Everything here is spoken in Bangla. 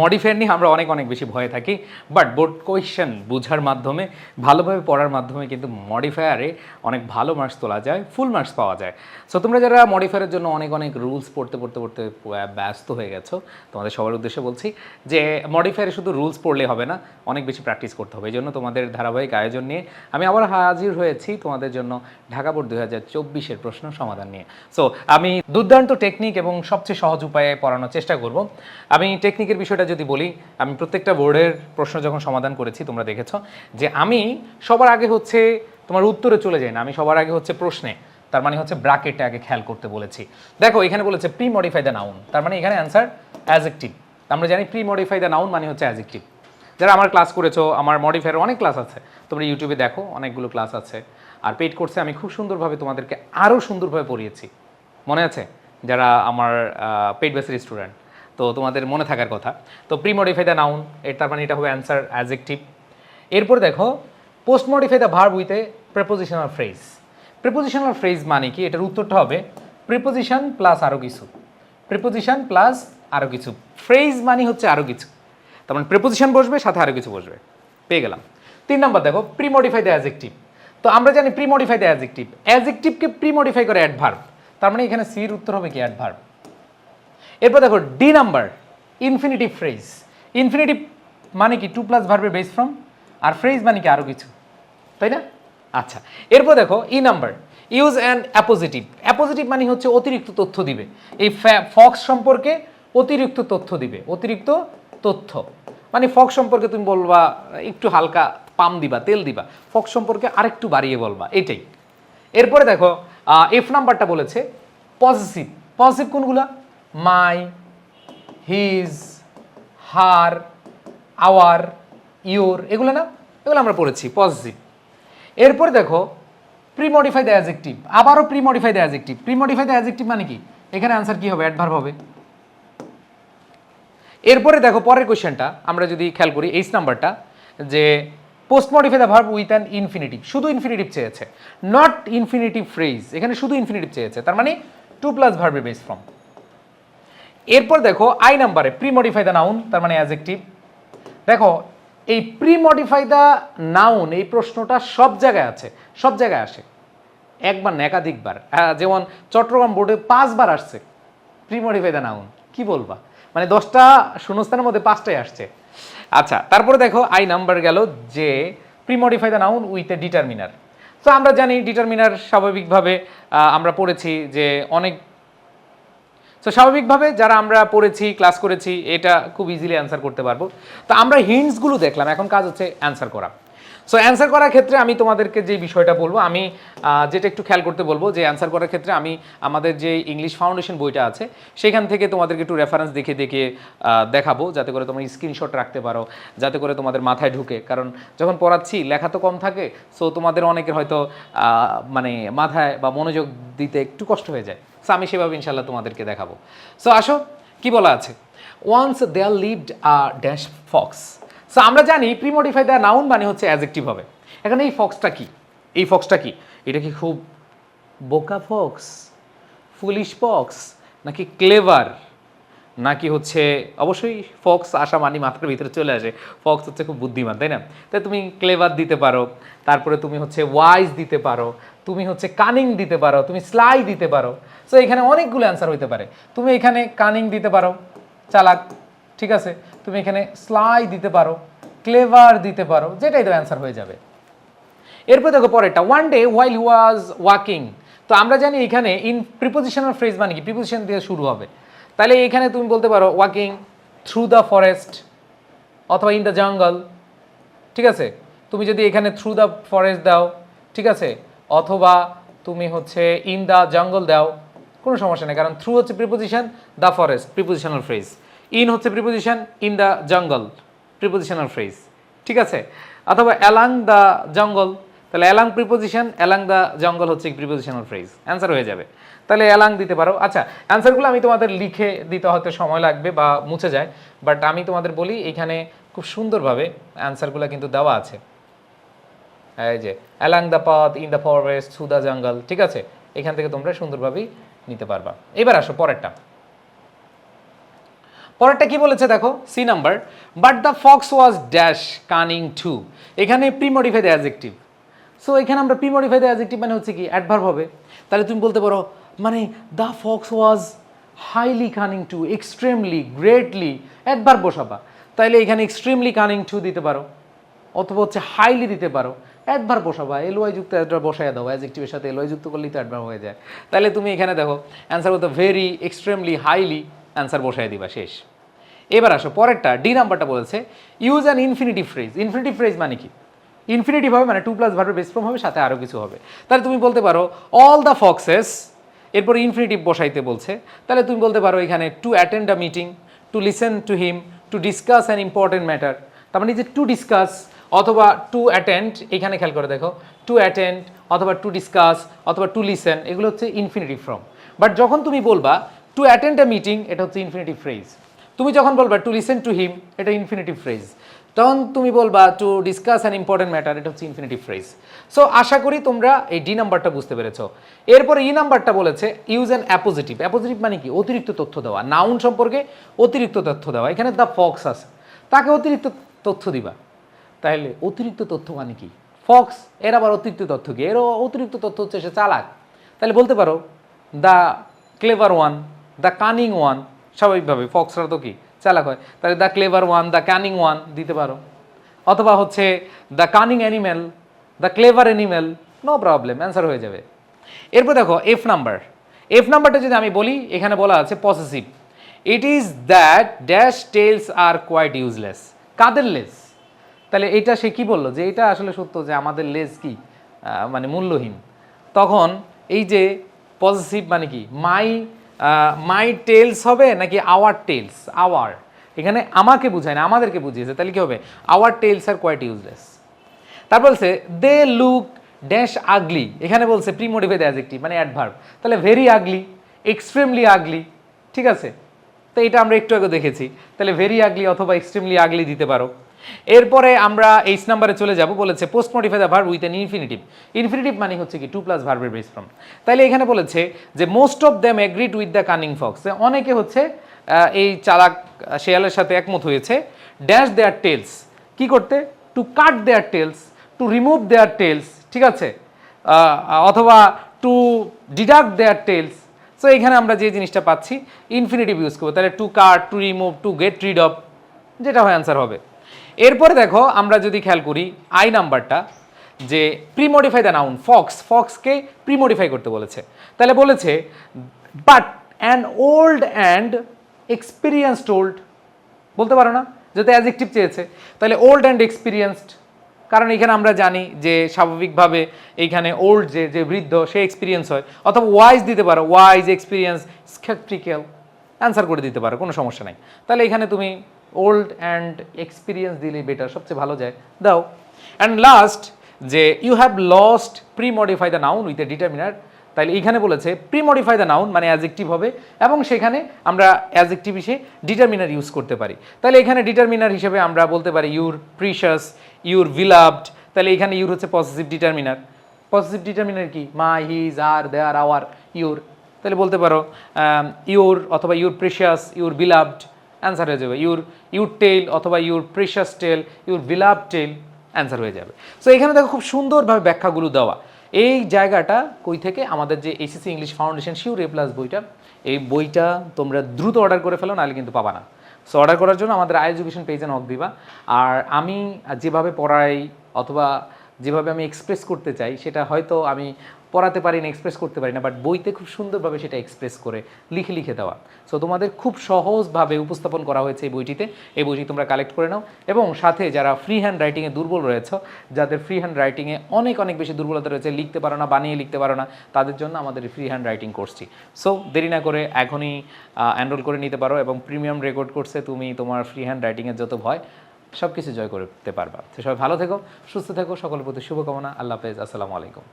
মডিফায়ার নিয়ে আমরা অনেক অনেক বেশি ভয়ে থাকি। বাট বোর্ড কোয়েশ্চেন বোঝার মাধ্যমে, ভালোভাবে পড়ার মাধ্যমে কিন্তু মডিফায়ারে অনেক ভালো মার্কস তোলা যায় ফুল মার্কস পাওয়া যায়। সো তোমরা যারা মডিফায়ারের জন্য অনেক অনেক রুলস পড়তে পড়তে পড়তে ব্যস্ত হয়ে গেছো, তোমাদের সবার উদ্দেশ্যে বলছি যে মডিফায়ারে শুধু রুলস পড়লে হবে না, অনেক বেশি প্র্যাকটিস করতে হবে। এই জন্য তোমাদের ধারাবাহিক আয়োজন নিয়ে আমি আবার হাজির হয়েছি তোমাদের জন্য ঢাকা বোর্ড দুই হাজার চব্বিশের প্রশ্ন সমাধান নিয়ে। সো আমি দুর্দান্ত টেকনিক এবং সবচেয়ে সহজ উপায়ে পড়ানোর চেষ্টা করব। আমি টেকনিকের বিষয়টা যদি বলি, আমি প্রত্যেকটা বোর্ডের প্রশ্ন যখন সমাধান করেছি, তোমরা দেখেছ যে আমি সবার আগে হচ্ছে তোমার উত্তরে চলে যাই না, আমি সবার আগে হচ্ছে প্রশ্নে, তার মানে হচ্ছে ব্রাকেটে আগে খেয়াল করতে বলেছি। দেখো, এখানে বলেছে প্রি মডিফাই দ্য নাউন তার মানে এখানে অ্যান্সার অ্যাজেক্টিভ আমরা জানি প্রি মডিফাই দ্য নাউন মানে হচ্ছে অ্যাজেক্টিভ যারা আমার ক্লাস করেছ, আমার মডিফায়ার অনেক ক্লাস আছে, তোমরা ইউটিউবে দেখো, অনেকগুলো ক্লাস আছে। আর পেইড কোর্সে আমি খুব সুন্দরভাবে তোমাদেরকে আরও সুন্দরভাবে পড়িয়েছি। মনে আছে? যারা আমার পেইড বেসের স্টুডেন্ট তো তোমাদের মনে থাকার কথা। তো প্রি মডিফাই দ্য নাউন এর তার মানে এটা হবে অ্যান্সার অ্যাজেক্টিভ এরপর দেখো post modify the verb with prepositional phrase prepositional phrase মানে কি? এটার উত্তরটা হবে প্রিপোজিশন প্লাস আরও কিছু। প্রিপোজিশন প্লাস আরও কিছু। ফ্রেজ মানে হচ্ছে আরও কিছু। তার মানে প্রিপোজিশন বসবে, সাথে আরও কিছু বসবে। পেয়ে গেলাম। তিন নম্বর দেখো প্রি মডিফাই দ্য অ্যাজেক্টিভ তো আমরা জানি প্রি মডিফাই দ্য অ্যাজেক্টিভ অ্যাজেক্টিভকে প্রি মডিফাই করে অ্যাডভার্ব তার মানে এখানে সির উত্তর হবে কি? অ্যাডভার্ব এরপর দেখো D number infinitive phrase infinitive মানে কি? টু প্লাস ভার্বের বেস ফ্রম আর ফ্রেজ মানে কি? আরও কিছু। তাই না? আচ্ছা এরপর দেখো E number use and appositive appositive মানে হচ্ছে অতিরিক্ত তথ্য দিবে। এই ফক্স সম্পর্কে অতিরিক্ত তথ্য দিবে। অতিরিক্ত তথ্য। মানে ফক্স সম্পর্কে তুমি বলবা, একটু হালকা পাম দিবা, তেল দিবা। ফক্স সম্পর্কে আরেকটু বাড়িয়ে বলবা, এটাই। এরপরে দেখো এফ নাম্বারটা বলেছে পজিটিভ পজিটিভ কোনগুলা? My his her our your এগুলো না? এগুলো আমরা পড়েছি পজিটিভ এরপরে দেখো প্রি মডিফাই দ্য অ্যাজেক্টিভ আবারও pre modify the adjective pre modify the adjective মানে কি? এখানে অ্যান্সার কি হবে? অ্যাডভার্ব হবে। এরপরে দেখো, পরের কোশ্চেনটা আমরা যদি খেয়াল করি এইচ নাম্বারটা যে post modify the verb with an infinitive শুধু ইনফিনিটিভ চেয়েছে। নট ইনফিনিটিভ ফ্রেজ এখানে শুধু ইনফিনিটিভ চেয়েছে। তার মানে টু প্লাস ভার্বের বেস ফ্রম এরপর দেখো আই নাম্বারে প্রি মডিফাই দ্য নাউন তার মানে অ্যাজেক্টিভ দেখো, এই প্রি মডিফাই দ্য নাউন এই প্রশ্নটা সব জায়গায় আছে, সব জায়গায় আসে। একবার না, একাধিকবার। যেমন চট্টগ্রাম বোর্ডে পাঁচবার আসছে প্রি মডিফাই দ্য নাউন কি বলবা? মানে দশটা শূন্যস্থানের মধ্যে পাঁচটাই আসছে। আচ্ছা তারপরে দেখো আই নাম্বার গেল যে pre modify the noun with a determiner তো আমরা জানি ডিটারমিনার স্বাভাবিকভাবে আমরা পড়েছি যে অনেক তো স্বাভাবিকভাবে যারা আমরা পড়েছি ক্লাস করেছি, এটা খুব ইজিলি অ্যান্সার করতে পারব। তো আমরা হিন্টসগুলো দেখলাম, এখন কাজ হচ্ছে অ্যান্সার করা। সো অ্যান্সার করার ক্ষেত্রে আমি তোমাদেরকে যে বিষয়টা বলব, আমি যেটা একটু খেয়াল করতে বলব যে অ্যান্সার করার ক্ষেত্রে আমি, আমাদের যে ইংলিশ ফাউন্ডেশন বইটা আছে, সেখান থেকে তোমাদেরকে একটু রেফারেন্স দেখে দেখে দেখাবো, যাতে করে তোমরা স্ক্রিনশট রাখতে পারো, যাতে করে তোমাদের মাথায় ঢুকে। কারণ যখন পড়াচ্ছি, লেখা তো কম থাকে সো তোমাদের অনেকের হয়তো মানে মাথায় বা মনোযোগ দিতে একটু কষ্ট হয়ে যায়। সো আমি সেভাবে ইনশাল্লাহ তোমাদেরকে দেখাবো। সো আসো, কি বলা আছে? Once there lived a dash fox so আমরা জানি প্রিমোডিফাই দ্য নাউন মানে হচ্ছে অ্যাজেক্টিভ হবে। এখানে এই ফক্সটা কি? এই ফক্সটা কি? এটা কি খুব বোকা ফক্স ফুলিশ ফক্স নাকি ক্লেভার নাকি হচ্ছে, অবশ্যই ফক্স আসা মানি মাথার ভিতরে চলে আসে। ফক্স হচ্ছে খুব বুদ্ধিমান, তাই না? তাই তুমি ক্লেভার দিতে পারো। তারপরে তুমি হচ্ছে ওয়াইজ দিতে পারো। তুমি হচ্ছে কানিং দিতে পারো, তুমি স্লাই দিতে পারো। সো এখানে অনেকগুলো অ্যান্সার হইতে পারে। তুমি এখানে কানিং দিতে পারো, চালাক, ঠিক আছে? তুমি এখানে স্লাই দিতে পারো ক্লেভার দিতে পারো, যেটাই তো অ্যান্সার হয়ে যাবে। এরপর দেখো পরেরটা one day while was walking তো আমরা জানি এখানে ইন প্রিপোজিশনাল ফ্রেজ মানে কি? প্রিপোজিশন দিয়ে শুরু হবে। তাহলে এখানে তুমি বলতে পারো ওয়াকিং থ্রু দ্য ফরেস্ট অথবা ইন দ্য জঙ্গল ঠিক আছে? তুমি যদি এখানে থ্রু দ্য ফরেস্ট দাও, ঠিক আছে? অথবা তুমি হচ্ছে ইন দ্য জঙ্গল দাও, কোনো সমস্যা নেই, কারণ থ্রু হচ্ছে preposition the forest prepositional phrase in হচ্ছে preposition in the jungle prepositional phrase ঠিক আছে? অথবা অ্যালাং দ্য জঙ্গল তাহলে along preposition along the jungle হচ্ছে প্রিপোজিশনাল ফ্রেজ অ্যান্সার হয়ে যাবে। তাহলে অ্যালাং দিতে পারো। আচ্ছা অ্যান্সারগুলো আমি তোমাদের লিখে দিতে হয়তো সময় লাগবে বা মুছে যায় বাট আমি তোমাদের বলি, এখানে খুব সুন্দরভাবে অ্যান্সারগুলো কিন্তু দেওয়া আছে। এই যে along the path in the forest through the jungle ঠিক আছে? এখান থেকে তোমরা সুন্দরভাবেই নিতে পারবা। এবার আসো পরেরটা। পরেরটা কি বলেছে দেখো? C number but the fox was dash cunning to এখানে প্রিমডিফাইড অ্যাজেক্টিভ সো এখানে আমরা প্রিমডিফাইড অ্যাজেক্টিভ মানে হচ্ছে কি? অ্যাডভার্ব হবে। তাহলে তুমি বলতে পারো মানে the fox was highly cunning to extremely greatly adverb বসাবা। তাইলে এখানে এক্সট্রিমলি কানিং টু দিতে পারো, অথবা হচ্ছে হাইলি দিতে পারো। অ্যাডভার্ব বসাবা এলওয়াই যুক্ত অ্যাডভার্ব বসায় দাও অ্যাজেক্টিভের সাথে এলওয়াই যুক্ত করলেই তো অ্যাডভার্ব হয়ে যায়। তাহলে তুমি এখানে দেখো অ্যান্সার বলতে ভেরি এক্সট্রিমলি হাইলি অ্যান্সার বসায় দিবা, শেষ। এবার আসো, পরেরটা ডি নাম্বারটা বলেছে use an infinitive phrase infinitive phrase মানে কি? ইনফিনিটিভ হবে মানে টু প্লাস ভার্বের বেস ফর্ম হবে, সাথে আরও কিছু হবে। তাহলে তুমি বলতে পারো অল দ্য ফক্সেস এরপর ইনফিনিটিভ বসাইতে বলছে, তাহলে তুমি বলতে পারো এখানে to attend a meeting to listen to him to discuss an important matter তার মানে যে টু ডিসকাস অথবা টু অ্যাটেন্ড এখানে খেয়াল করে দেখো টু অ্যাটেন্ড অথবা টু ডিসকাস অথবা টু লিসেন এগুলো হচ্ছে ইনফিনিটিভ ফর্ম বাট যখন তুমি বলবা টু অ্যাটেন্ড আ মিটিং এটা হচ্ছে ইনফিনিটিভ ফ্রেজ তুমি যখন বলবা টু লিসেন টু হিম এটা ইনফিনিটিভ ফ্রেজ তখন তুমি বলবা to discuss an important matter এটা হচ্ছে ইনফিনিটিভ ফ্রেজ সো আশা করি তোমরা এই ডি নাম্বারটা বুঝতে পেরেছ। এরপরে ই নাম্বারটা বলেছে ইউজ অ্যান অ্যাপোজিটিভ অ্যাপোজিটিভ মানে কি? অতিরিক্ত তথ্য দেওয়া। নাউন সম্পর্কে অতিরিক্ত তথ্য দেওয়া। এখানে দ্য ফক্স আছে। তাকে অতিরিক্ত তথ্য দিবা। তাহলে অতিরিক্ত তথ্য মানে কি? ফক্স এর আবার অতিরিক্ত তথ্য কি? এরও অতিরিক্ত তথ্য হচ্ছে সে চালাক। তাহলে বলতে পারো the clever one the cunning one স্বাভাবিকভাবে ফক্সরা তো কি? চালাক হয়। তাহলে the clever one the cunning one দিতে পারো। অথবা হচ্ছে the cunning animal the clever animal no problem answer হয়ে যাবে। এরপর দেখো এফ নাম্বার এফ নাম্বারটা যদি আমি বলি, এখানে বলা আছে possessive it is that dash tails are quite useless কাদের লেস তাহলে এটা সে কি বলল? যে এটা আসলে সত্য যে আমাদের লেজ কি? মানে মূল্যহীন। তখন এই যে পজিটিভ মানে কি? মাই মাই টেলস হবে নাকি আওয়ার টেলস আওয়ার এখানে আমাকে বুঝায় না, আমাদেরকে বুঝিয়েছে। তাহলে কি হবে? Our tails are quite useless তারপর বলছে দে লুক ড্যাশ আগলি এখানে বলছে প্রিমোটিভেদ অ্যাজেক্টিভ মানে অ্যাডভার্ব তাহলে ভেরি আগলি এক্সট্রিমলি আগলি ঠিক আছে? তো এটা আমরা একটু আগে দেখেছি। তাহলে ভেরি আগলি অথবা এক্সট্রিমলি আগলি দিতে পারো। এরপরে আমরা এইচ নাম্বারে চলে যাব, বলেছে post modify the verb with an infinitive infinitive মানে হচ্ছে কি টু প্লাস ভার্বের বেস ফ্রম তাহলে এখানে বলেছে যে most of them agreed with the cunning fox অনেকে হচ্ছে এই চালাক শেয়ালের সাথে একমত হয়েছে। ড্যাশ দেয়ার টেলস কি করতে? To cut their tails to remove their tails ঠিক আছে? অথবা to deduct their tails so এখানে আমরা যে জিনিসটা পাচ্ছি ইনফিনিটিভ ইউজ করব। তাহলে to cut to remove to get rid of যেটা হয় অ্যান্সার হবে। এরপরে দেখো, আমরা যদি খেয়াল করি আই নাম্বারটা যে প্রিমডিফাই দ্য নাউন ফক্স ফক্সকে প্রিমডিফাই করতে বলেছে। তাহলে বলেছে but an old and experienced told বলতে পারো না? যেহেতু অ্যাজেক্টিভ চেয়েছে। তাহলে ওল্ড অ্যান্ড এক্সপিরিয়েন্সড কারণ এখানে আমরা জানি যে স্বাভাবিকভাবে এইখানে ওল্ড যে যে বৃদ্ধ, সে এক্সপিরিয়েন্স হয়। অথবা ওয়াইজ দিতে পারো ওয়াইজ এক্সপিরিয়েন্স স্কেপটিক্যাল অ্যান্সার করে দিতে পারো, কোনো সমস্যা নাই। তাহলে এখানে তুমি ওল্ড অ্যান্ড এক্সপিরিয়েন্স দিলেই বেটার সবচেয়ে ভালো যায়। দাও। অ্যান্ড লাস্ট যে you have lost pre modify the noun with a determiner তাহলে এইখানে বলেছে প্রি মডিফাই দ্য নাউন মানে অ্যাজেক্টিভ হবে, এবং সেখানে আমরা অ্যাজেক্টিভ হিসেবে ডিটারমিনার ইউজ করতে পারি। তাহলে এখানে ডিটারমিনার হিসেবে আমরা বলতে পারি ইউর প্রিশাস ইউর ভিলাভড তাহলে এখানে ইউর হচ্ছে পজিটিভ ডিটারমিনার পজিটিভ ডিটারমিনার কি? My his her their our your তাহলে বলতে পারো ইউর অথবা your precious your beloved answer হয়ে যাবে। ইউর ইউর টেল অথবা your precious tail your beloved tail answer হয়ে যাবে। সো এখানে দেখো খুব সুন্দরভাবে ব্যাখ্যাগুলো দেওয়া। এই জায়গাটা কই থেকে? আমাদের যে SSC English foundation sure A plus বইটা, এই বইটা তোমরা দ্রুত অর্ডার করে ফেলো, নাহলে কিন্তু পাবা না। সো অর্ডার করার জন্য আমাদের আই এডুকেশন পেজে নক দিবা। আর আমি যেভাবে পড়াই অথবা যেভাবে আমি এক্সপ্রেস করতে চাই, সেটা হয়তো আমি পড়াতে পারি না এক্সপ্রেস করতে পারি না বাট বইতে খুব সুন্দরভাবে সেটা এক্সপ্রেস করে লিখে লিখে দেওয়া। সো তোমাদের খুব সহজভাবে উপস্থাপন করা হয়েছে এই বইটিতে। এই বইটি তোমরা কালেক্ট করে নাও। এবং সাথে যারা ফ্রি হ্যান্ড রাইটিংয়ে দুর্বল রয়েছে, যাদের ফ্রি হ্যান্ড রাইটিংয়ে অনেক অনেক বেশি দুর্বলতা রয়েছে, লিখতে পারো না, বানিয়ে লিখতে পারো না, তাদের জন্য আমাদের ফ্রি হ্যান্ড রাইটিং কোর্সটি সো দেরি না করে এখনই এনরোল করে নিতে পারো এবং প্রিমিয়াম রেকর্ড কোর্সে তুমি তোমার ফ্রি হ্যান্ড রাইটিংয়ের যত ভয় সব কিছু জয় করতে পারবা। সবাই ভালো থেকো, সুস্থ থেকো, সকলের প্রতি শুভকামনা। আল্লাহ হাফেজ, আসসালামু আলাইকুম।